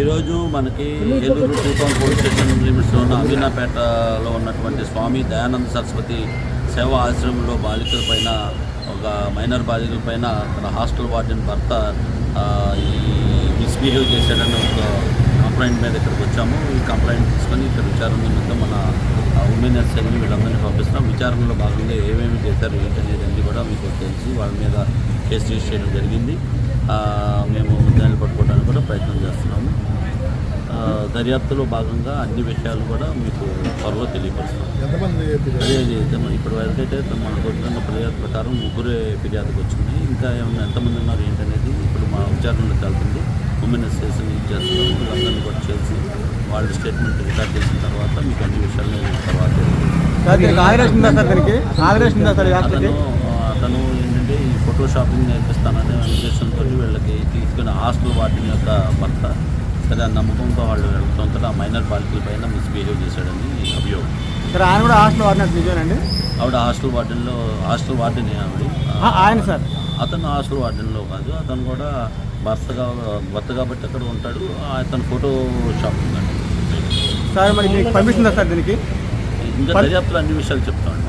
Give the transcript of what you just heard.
ఈరోజు మనకి Eluru two town police station లిమిట్స్లో ఉన్న అమీనాపేటలో ఉన్నటువంటి స్వామి దయానంద సరస్వతి సేవా ఆశ్రమంలో బాలికల పైన ఒక మైనర్ బాలికల పైన తన హాస్టల్ వార్డెన్ భర్త మిస్బిహేవ్ చేశాడని ఒక కంప్లైంట్ మీద ఇక్కడికి వచ్చాము. ఈ కంప్లైంట్ తీసుకొని ఇక్కడ విచారణ నిమిత్తం మన ఉమెన్ ఎస్ఐని వీళ్ళందరినీ పంపిస్తున్నాం. విచారణలో భాగంగా ఏమేమి చేశారు ఏంటనేది అన్ని కూడా మీకు తెలిసి. వాళ్ళ మీద కేసు రిజిస్టర్ చేయడం జరిగింది మేము దర్యాప్తులో భాగంగా అన్ని విషయాలు కూడా మీకు త్వరలో తెలియపరుస్తాం. ఎంతమంది అదే ఇప్పుడు వరకైతే మనకు వచ్చిన ఫిర్యాదు ప్రకారం ముగ్గురే ఫిర్యాదుకు వచ్చింది. ఇంకా ఏమన్నా ఎంతమంది ఉన్నారు ఏంటనేది ఇప్పుడు మా విచారణలో వెళ్తుంది. ఉమెన్ అసోసియేషన్ ఇది చేస్తున్నాం వీళ్ళందరినీ కూడా చేసి వాళ్ళ స్టేట్మెంట్ రికార్డ్ చేసిన తర్వాత మీకు అన్ని విషయాలు నేను తర్వాత అతను ఏంటంటే ఈ ఫోటో షాపింగ్ నేర్పిస్తాననే ఉద్దేశంతో వీళ్ళకి తీసుకున్న హాస్టల్ వాటిని యొక్క భర్త. సరే ఆ నమ్మకంతో వాళ్ళు వెళ్తుంటే ఆ మైనర్ బాలికల పైన మిస్బిహేవ్ చేశాడని అభియోగం. సార్ ఆయన కూడా హాస్టల్ వాడినట్టు నిజమేనండి? ఆవిడ హాస్టల్ వార్డెన్లో హాస్టల్ వార్డెన్ ఆవిడ. ఆయన సార్. అతను హాస్టల్ వార్డెన్లో కాదు అతను కూడా భర్తగా భర్త కాబట్టి అక్కడ ఉంటాడు. అతను ఫోటో షాపింగ్ అండి సార్ మరి పర్మిషన్ సార్ దీనికి? ఇంకా దర్యాప్తులో అన్ని విషయాలు చెప్తామండి.